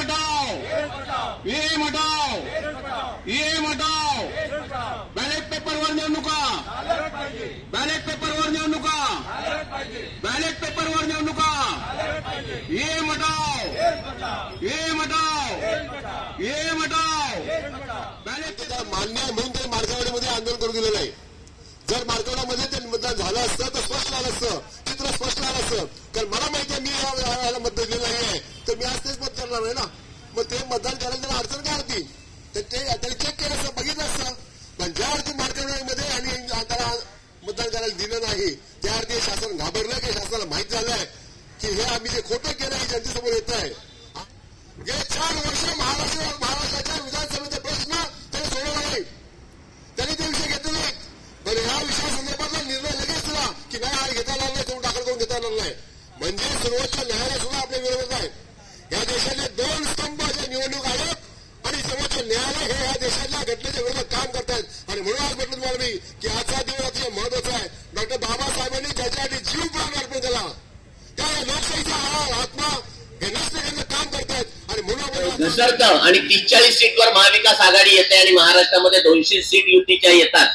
EM हटाव EM हटाव EM हटाव बॅलेट पेपरवर निवडणुका बॅलेट पेपरवर निवडणुका बॅलेट पेपरवर निवडणुका ईएम हटाव ईएम हटाव ईएम हटाव बॅलेट मान्य म्हणून ते मार्गावाडीमध्ये आंदोलन करू दिलेलं आहे जर मार्गावडामध्ये ते मतदान झालं असतं तर स्पष्ट झालं असतं. चित्र स्पष्ट झालं असतं. कारण मला माहिती आहे मी याला मत दिलेलं नाही आहे तर मी आज तेच मत करणार ना? मग ते मतदान करायला त्याला अडचण काय होती? तर ते त्याने चेक केलं असतं बघितलं असतं. पण ज्या अर्थी मार्गावडीमध्ये आणि त्याला मतदान करायला दिलं नाही त्या अर्थी शासन घाबरलं की शासनाला माहीत झालंय की हे आम्ही जे खोटं केलं हे जनतेसमोर येत आहे. गेले चार वर्ष महाराष्ट्र महाराष्ट्राच्या विधानसभेचे प्रश्न त्यांनी सोडवला नाही त्यांनी ते विषय घेतले नाहीत. पण ह्या विषयासंदर्भातला निर्णय लगेच दिला की नाही हा घेता आला नाही तो दाखल करून घेता आला नाही. म्हणजे सर्वोच्च न्यायालय सुद्धा आपल्या विरोधात आहे या देशातले दोन स्तंभ जे निवडणूक आयोग आणि सर्वोच्च न्यायालय हे या देशातल्या घटनेच्या विरोधात काम करतायत आणि म्हणून आज म्हटलं तुम्हाला मी की आजचा दिवस अतिशय महत्त्वाचा आहे डॉक्टर बाबासाहेबांनी ज्याच्यासाठी जीव प्राण अर्पण केला त्या लोकशाहीचा हा आत्मा हे नष्ट करण्याचं काम करतायत आणि म्हणून आपण घसरतं आणि तीस चाळीस सीटवर महाविकास आघाडी येते आणि महाराष्ट्रामध्ये दोनशे सीट युतीच्या येतात.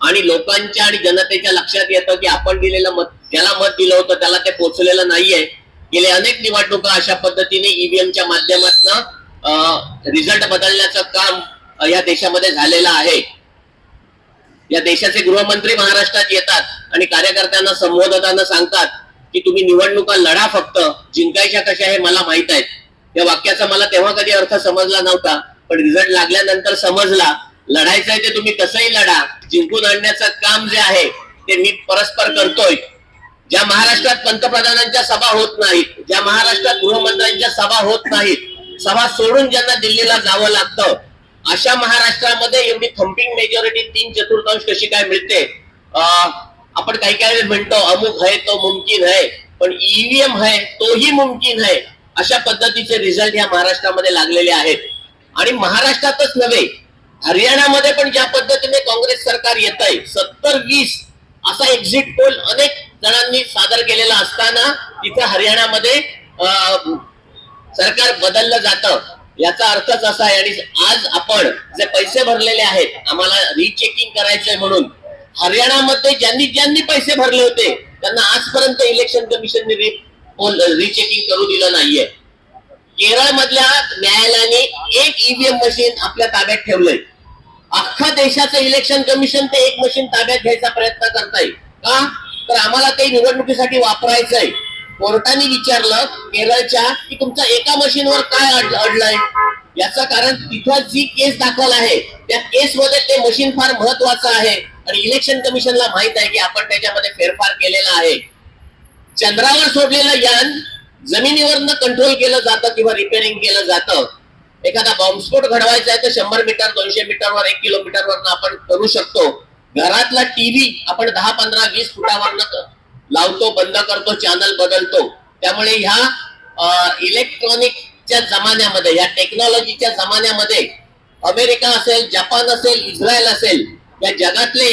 आणि लोकांच्या आणि जनतेच्या लक्षात येतं की आपण दिलेलं मत ज्याला मत दिलं होतं त्याला ते पोचलेलं नाहीये. गेले अनेक निवडणुका अशा पद्धतीने ईव्हीएमच्या माध्यमातून रिझल्ट बदलण्याचं काम या देशामध्ये झालेलं आहे. या देशाचे गृहमंत्री महाराष्ट्रात येतात आणि कार्यकर्त्यांना संबोधताना सांगतात की तुम्ही निवडणुका लढा फक्त जिंकायच्या कशा हे मला माहीत आहेत. या वाक्याचा मला तेव्हा कधी अर्थ समजला नव्हता पण रिझल्ट लागल्यानंतर समजला. लढायचंय आहे ते तुम्ही कसंही लढा जिंकून आणण्याचं काम जे आहे ते मी परस्पर करतोय. ज्या महाराष्ट्रात पंतप्रधानांच्या सभा होत नाहीत ज्या महाराष्ट्रात गृहमंत्र्यांच्या सभा होत नाहीत सभा सोडून ज्यांना दिल्लीला जावं लागतं अशा महाराष्ट्रामध्ये एवढी थम्पिंग मेजॉरिटी तीन चतुर्थांश कशी काय मिळते? अं, आपण काही काही वेळेस म्हणतो अमुक है तो मुमकिन है. पण ईव्हीएम है तोही मुमकिन है. अशा पद्धतीचे रिझल्ट या महाराष्ट्रामध्ये लागलेले आहेत. आणि महाराष्ट्रातच नव्हे हरियाणामध्ये पण ज्या पद्धतीने काँग्रेस सरकार येत आहे सत्तर वीस असा एक्झिट पोल अनेक जणांनी सादर केलेला असताना तिथे हरियाणामध्ये सरकार बदललं जातं. याचा अर्थच असा आहे आणि आज आपण जे पैसे भरलेले आहेत आम्हाला रिचेकिंग करायचंय म्हणून हरियाणामध्ये ज्यांनी ज्यांनी पैसे भरले होते त्यांना आजपर्यंत इलेक्शन कमिशनने रिचेकिंग करू दिलं नाहीये. केरळ मधल्या न्यायालयाने एक ईव्हीएम मशीन आपल्या ताब्यात ठेवलंय. अख्खा देशाचं इलेक्शन कमिशन ते एक मशीन ताब्यात घ्यायचा प्रयत्न करताय. का? तर आम्हाला ते निवडणुकीसाठी वापरायचंय. कोर्टाने विचारलं केरळच्या की तुमचा एका मशीनवर काय अडलाय अडलंय? याचं कारण तिथं जी केस दाखल आहे त्या केसमध्ये ते मशीन फार महत्वाचं आहे. आणि इलेक्शन कमिशनला माहीत आहे की आपण त्याच्यामध्ये फेरफार केलेला आहे. चंद्रावर सोडलेलं यान जमिनीवरनं कंट्रोल केलं जातं किंवा रिपेअरिंग केलं जातं. एखादा बॉम्बस्फोट घडवायचा आहे तर शंभर मीटर दोनशे मीटरवर एक किलोमीटरवर आपण करू शकतो. घरातला टीव्ही आपण दहा पंधरा वीस फुटावरनं लावतो बंद करतो चॅनल बदलतो. त्यामुळे ह्या इलेक्ट्रॉनिकच्या जमान्यामध्ये या टेक्नॉलॉजीच्या जमान्यामध्ये अमेरिका असेल जपान असेल इस्रायल असेल या जगातले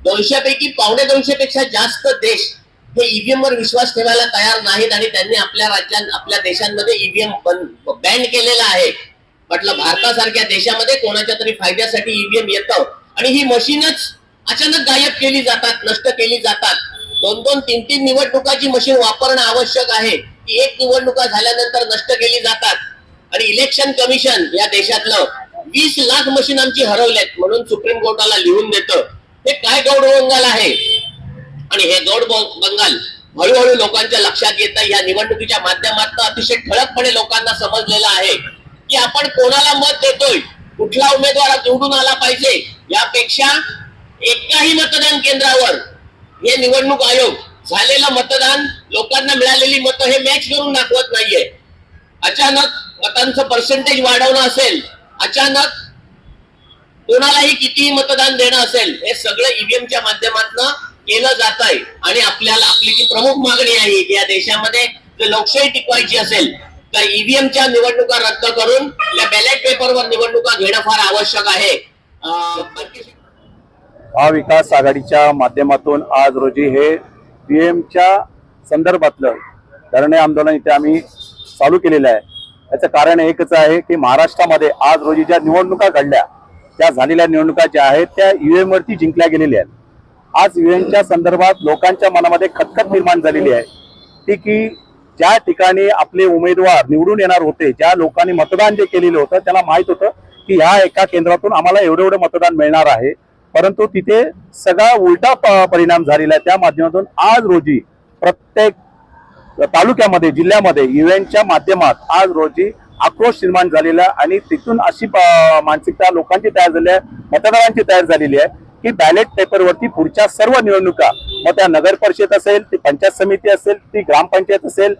दोनशे पैकी पावणे दोनशे पेक्षा जास्त देश हे ईव्हीएम वर विश्वास ठेवायला तयार नाहीत आणि त्यांनी आपल्या राज्यां आपल्या देशांमध्ये ईव्हीएम बॅन केलेला आहे. म्हटलं भारतासारख्या देशामध्ये कोणाच्या तरी फायद्यासाठी ईव्हीएम येतं. आणि ही मशीनच अचानक गायब केली जातात नष्ट केली जातात. दोन दोन तीन तीन निवडणुकाची मशीन वापरणं आवश्यक आहे. की एक निवडणुका झाल्यानंतर नष्ट केली जातात. आणि इलेक्शन कमिशन या देशातलं वीस लाख मशीन आमची हरवल्यात म्हणून सुप्रीम कोर्टाला लिहून देतं. हे काय गौरवंगाल आहे? आणि हे गौड बंगाल हळूहळू लोकांच्या लक्षात येत. या निवडणुकीच्या माध्यमातून अतिशय ठळकपणे लोकांना समजलेलं आहे की आपण कोणाला मत देतोय? कुठला उमेदवार निवडून आला पाहिजे? यापेक्षा एकाही मतदान केंद्रावर हे निवडणूक आयोग झालेलं मतदान लोकांना मिळालेली मतं हे मॅच करून दाखवत नाहीये. अचानक मतांचं पर्सेंटेज वाढवणं असेल अचानक कोणालाही कितीही मतदान देणं असेल हे सगळं ईव्हीएमच्या माध्यमातून केलं जात आहे आणि आपल्याला आपली जी प्रमुख मागणी आहे की या देशामध्ये जर लोकशाही टिकवायची असेल तर ईव्हीएमच्या निवडणुका रद्द करून या बॅलेट पेपरवर निवडणुका घेणं फार आवश्यक आहे. महाविकास आघाडीच्या माध्यमातून आज रोजी हे पी संदर्भातलं धरणे आंदोलन इथे आम्ही चालू केलेलं आहे. याचं कारण एकच आहे की महाराष्ट्रामध्ये आज रोजी ज्या निवडणुका घडल्या त्या झालेल्या निवडणुका ज्या आहेत त्या ईव्हीएम वरती जिंकल्या गेलेल्या आहेत. आज युएनच्या संदर्भात लोकांच्या मनामध्ये खतखत निर्माण झालेली आहे. ती की ज्या ठिकाणी आपले उमेदवार निवडून येणार होते ज्या लोकांनी मतदान जे केलेलं होतं त्याला माहीत होतं की ह्या एका केंद्रातून आम्हाला एवढं एवढं मतदान मिळणार आहे. परंतु तिथे सगळा उलटा प- परिणाम झालेला आहे. त्या माध्यमातून आज रोजी प्रत्येक तालुक्यामध्ये जिल्ह्यामध्ये युएनच्या माध्यमात आज रोजी आक्रोश निर्माण झालेला आणि तिथून अशी मानसिकता लोकांची तयार झाली आहे मतदारांची तयार झालेली आहे. की बॅलेट पेपरवरती पुढच्या सर्व निवडणुका मग त्या नगर परिषद असेल ती पंचायत समिती असेल ती ग्रामपंचायत असेल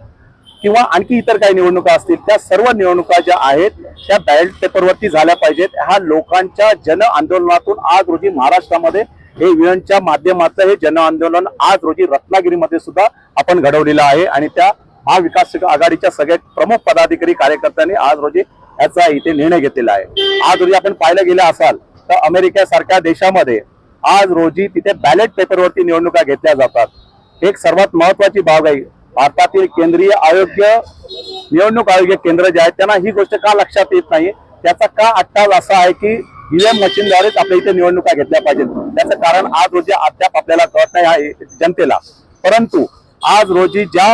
किंवा आणखी इतर काही निवडणुका असतील त्या सर्व निवडणुका ज्या आहेत त्या बॅलेट पेपरवरती झाल्या पाहिजेत. ह्या लोकांच्या जन आंदोलनातून आज रोजी महाराष्ट्रामध्ये हे युएनच्या माध्यमाचं हे जन आंदोलन आज रोजी रत्नागिरीमध्ये सुद्धा आपण घडवलेलं आहे. आणि त्या महाविकास आघाडीच्या सगळ्या प्रमुख पदाधिकारी कार्यकर्त्यांनी आज रोजी याचा इथे निर्णय घेतलेला आहे. आज रोजी आपण पाहिलं गेलं असाल तर अमेरिकेसारख्या देशामध्ये आज रोजी तिथे बॅलेट पेपरवरती निवडणुका घेतल्या जातात. एक सर्वात महत्वाची बाब आहे भारतातील केंद्रीय आरोग्य निवडणूक आरोग्य केंद्र जे आहेत त्यांना ही गोष्ट का लक्षात येत नाही? त्याचा का अट्टाल असा आहे की ईव्हीएम मशीनद्वारेच आपल्या इथे निवडणुका घेतल्या पाहिजेत? त्याचं कारण आज रोजी अद्याप आपल्याला कळत नाही आहे जनतेला. परंतु आज रोजी ज्या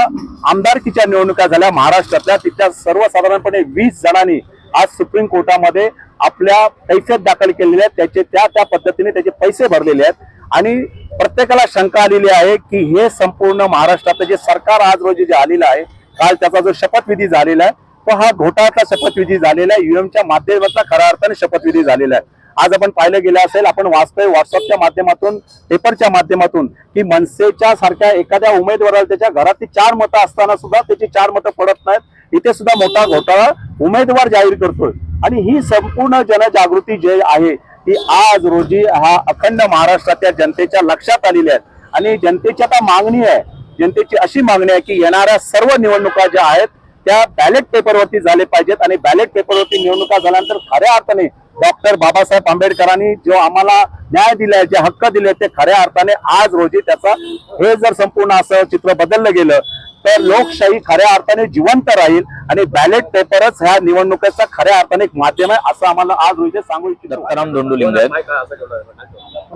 आमदारकीच्या निवडणुका झाल्या महाराष्ट्रातल्या तिथल्या सर्वसाधारणपणे वीस जणांनी आज सुप्रीम कोर्टामध्ये आपल्या कैफियत दाखल केलेल्या आहेत त्याचे त्या त्या पद्धतीने त्याचे पैसे भरलेले आहेत. आणि प्रत्येकाला शंका आलेली आहे की हे संपूर्ण महाराष्ट्रातलं जे सरकार आज रोजी जे आलेलं आहे काल त्याचा जो शपथविधी झालेला आहे तो हा घोटाळ्याचा शपथविधी झालेला आहे. युएमच्या माध्यमातला खऱ्या अर्थाने शपथविधी झालेला आहे. आज आपण पाहिलं गेलं असेल आपण वाचतोय व्हॉट्सअपच्या माध्यमातून पेपरच्या माध्यमातून की मनसेच्या सारख्या एखाद्या उमेदवाराला त्याच्या घरातली चार मतं असताना सुद्धा त्याची चार मतं पडत नाहीत. इथे सुद्धा मोठा घोटाळा उमेदवार जाहीर करतोय. आणि ही संपूर्ण जनजागृती जे आहे ती आज रोजी हा अखंड महाराष्ट्रातल्या जनतेच्या लक्षात आलेली आहे. आणि जनतेची आता मागणी आहे जनतेची अशी मागणी आहे की येणाऱ्या सर्व निवडणुका ज्या आहेत त्या बॅलेट पेपरवरती झाले पाहिजेत आणि बॅलेट पेपरवरती निवडणुका झाल्यानंतर खऱ्या अर्थाने डॉक्टर बाबासाहेब आंबेडकरांनी जो आम्हाला न्याय दिलाय जे हक्क दिले ते खऱ्या अर्थाने आज रोजी त्याचा हे जर संपूर्ण असं चित्र बदललं गेलं तर लोकशाही खऱ्या अर्थाने जिवंत राहील आणि बॅलेट पेपरच ह्या निवडणुकीचा खऱ्या अर्थाने एक माध्यम आहे असं आम्हाला आज रोजी सांगू इच्छितो. दत्ताराम धोंडू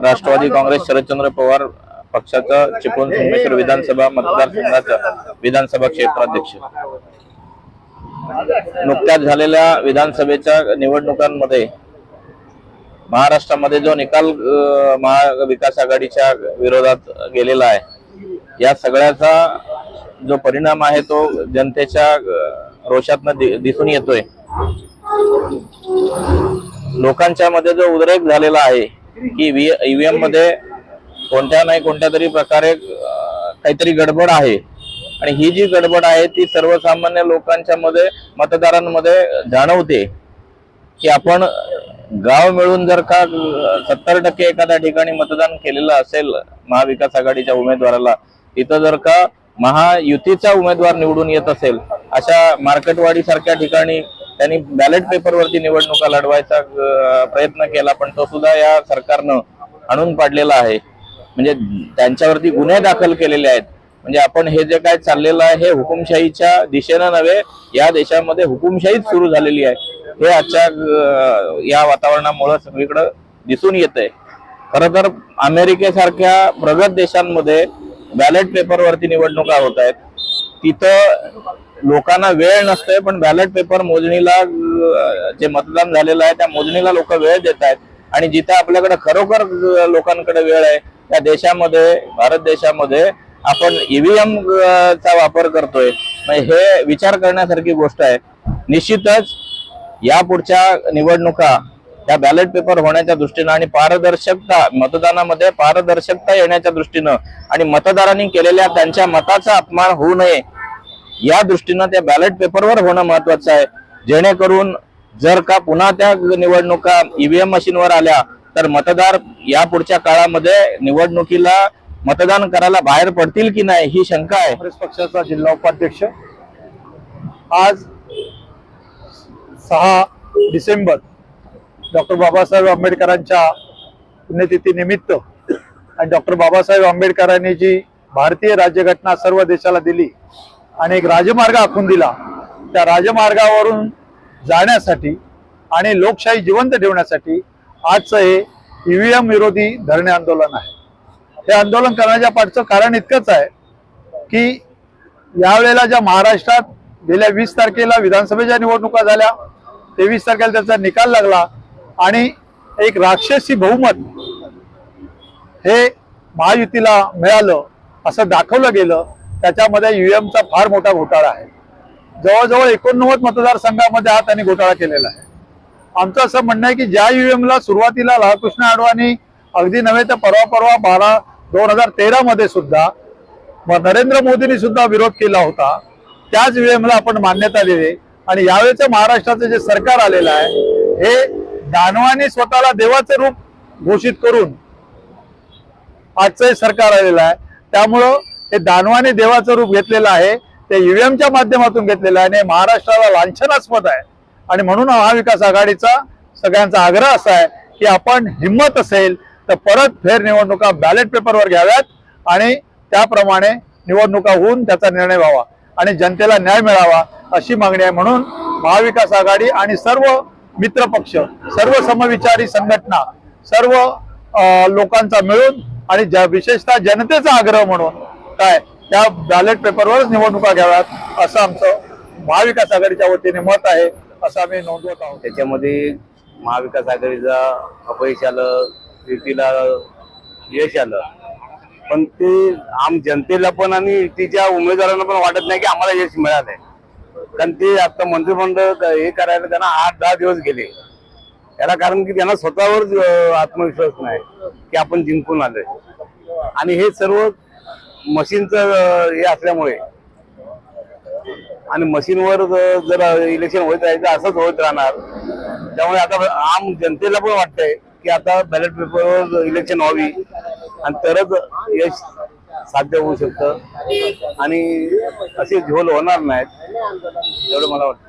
राष्ट्रवादी काँग्रेस शरदचंद्र पवार पक्षाचा चिपळूण विधानसभा मतदारसंघाचा विधानसभा क्षेत्राध्यक्ष. नुकत्याच झालेल्या विधानसभेच्या निवडणुकांमध्ये महाराष्ट्रामध्ये जो निकाल महाविकास आघाडीच्या विरोधात गेलेला आहे या सगळ्याचा जो परिणाम आहे तो जनतेच्या रोषातनं दि- दिसून येतोय. लोकांच्या मध्ये जो उद्रेक झालेला आहे की ईव्हीएममध्ये कोणत्या नाही कोणत्या तरी प्रकारे काहीतरी गडबड आहे आणि ही जी गडबड आहे ती सर्वसामान्य लोकांच्या मध्ये मतदारांमध्ये जाणवते. की आपण गाव मिळून जर का सत्तर टक्के एखाद्या ठिकाणी मतदान केलेलं असेल महाविकास आघाडीच्या उमेदवाराला तिथं जर का महायुतीचा उमेदवार निवडून येत असेल अशा मार्केटवाडी सारख्या ठिकाणी त्यांनी बॅलेट पेपरवरती निवडणुका लढवायचा प्रयत्न केला पण तो सुद्धा या सरकारनं आणून पाडलेला आहे. म्हणजे त्यांच्यावरती गुन्हे दाखल केलेले आहेत. म्हणजे आपण हे जे काय चाललेलं आहे हे हुकुमशाहीच्या दिशेनं नव्हे या देशामध्ये हुकुमशाहीच सुरू झालेली आहे. हे आजच्या या वातावरणामुळे सगळीकडं दिसून येत आहे खर तर अमेरिकेसारख्या प्रगत देशांमध्ये बॅलेट पेपरवरती निवडणुका होत आहेत. तिथं लोकांना वेळ नसतोय पण बॅलेट पेपर मोजणीला जे मतदान झालेलं आहे त्या मोजणीला लोक वेळ देत आहेत. आणि जिथं आपल्याकडे खरोखर लोकांकडे वेळ आहे त्या देशामध्ये भारत देशामध्ये आपण ईव्हीएम चा वापर करतोय. हे विचार करण्यासारखी गोष्ट आहे. निश्चितच या पुढच्या निवडणुका या बॅलेट पेपर होण्याच्या दृष्टीनं आणि पारदर्शकता मतदानामध्ये पारदर्शकता येण्याच्या दृष्टीनं आणि मतदारांनी केलेल्या त्यांच्या मताचा अपमान होऊ नये या दृष्टीनं त्या बॅलेट पेपरवर होणं महत्वाचं आहे. जेणेकरून जर का पुन्हा त्या निवडणुका ईव्हीएम मशीनवर आल्या तर मतदार या पुढच्या काळामध्ये निवडणुकीला मतदान करायला बाहेर पडतील की नाही ही शंका आहे. काँग्रेस पक्षाचा जिल्हा उपाध्यक्ष. आज सहा डिसेंबर डॉक्टर बाबासाहेब आंबेडकरांच्या पुण्यतिथी निमित्त आणि डॉक्टर बाबासाहेब आंबेडकरांनी जी भारतीय राज्यघटना सर्व देशाला दिली आणि एक राजमार्ग आखून दिला त्या राजमार्गावरून जाण्यासाठी आणि लोकशाही जिवंत ठेवण्यासाठी आजचं हे ईव्हीएम विरोधी धरणे आंदोलन आहे. हे आंदोलन करण्याच्या पाठचं कारण इतकंच आहे की यावेळेला ज्या महाराष्ट्रात गेल्या वीस तारखेला विधानसभेच्या निवडणुका झाल्या तेवीस तारखेला त्याचा निकाल लागला आणि एक राक्षसी बहुमत हे महायुतीला मिळालं असं दाखवलं गेलं त्याच्यामध्ये युएमचा फार मोठा घोटाळा आहे. जवळजवळ एकोणनव्वद मतदारसंघामध्ये हा त्यांनी घोटाळा केलेला आहे. आमचं असं म्हणणं आहे की ज्या युएमला सुरुवातीला लालकृष्ण अडवाणी अगदी नव्हे तर परवा परवा बारा दोन हजार तेरा मध्ये सुद्धा नरेंद्र मोदींनी सुद्धा विरोध केला होता. त्याच वेळेला आपण मान्यता दिली. आणि यावेळेचं महाराष्ट्राचं जे सरकार आलेलं आहे हे दानवाने स्वतःला देवाचं रूप घोषित करून आजचं हे सरकार आलेलं आहे. त्यामुळं हे दानवाने देवाचं रूप घेतलेलं आहे. ते ईव्हीएमच्या माध्यमातून घेतलेलं आहे आणि हे महाराष्ट्राला लांछनास्पद आहे. आणि म्हणून महाविकास आघाडीचा सगळ्यांचा आग्रह असा आहे की आपण हिंमत असेल तर परत फेर निवडणुका बॅलेट पेपरवर घ्याव्यात आणि त्याप्रमाणे निवडणुका होऊन त्याचा निर्णय व्हावा आणि जनतेला न्याय मिळावा अशी मागणी आहे म्हणून महाविकास आघाडी आणि सर्व मित्र पक्ष सर्व समविचारी संघटना सर्व लोकांचा मिळून आणि ज्या विशेषतः जनतेचा आग्रह म्हणून काय त्या बॅलेट पेपरवरच निवडणुका घ्याव्यात असं आमचं महाविकास आघाडीच्या वतीने मत आहे असं आम्ही नोंदवत आहोत. त्याच्यामध्ये महाविकास आघाडीचा अपयश आलं युतीला यश आलं. पण ते आम जनतेला पण आणि तिच्या उमेदवारांना पण वाटत नाही की आम्हाला यश मिळालंय. कारण ते आता मंत्रिमंडळ हे करायला त्यांना आठ दहा दिवस गेले. याला कारण की त्यांना स्वतःवर आत्मविश्वास नाही की आपण जिंकून आलोय. आणि हे सर्व मशीनचं हे असल्यामुळे आणि मशीनवर जर इलेक्शन होत राहायचं असंच होत राहणार. त्यामुळे आता आम जनतेला पण वाटतंय की आता बॅलेट पेपरवर इलेक्शन व्हावी. आणि तरच यश साध्य होऊ शकतं. आणि असे झोल होणार नाहीत एवढं मला वाटतं.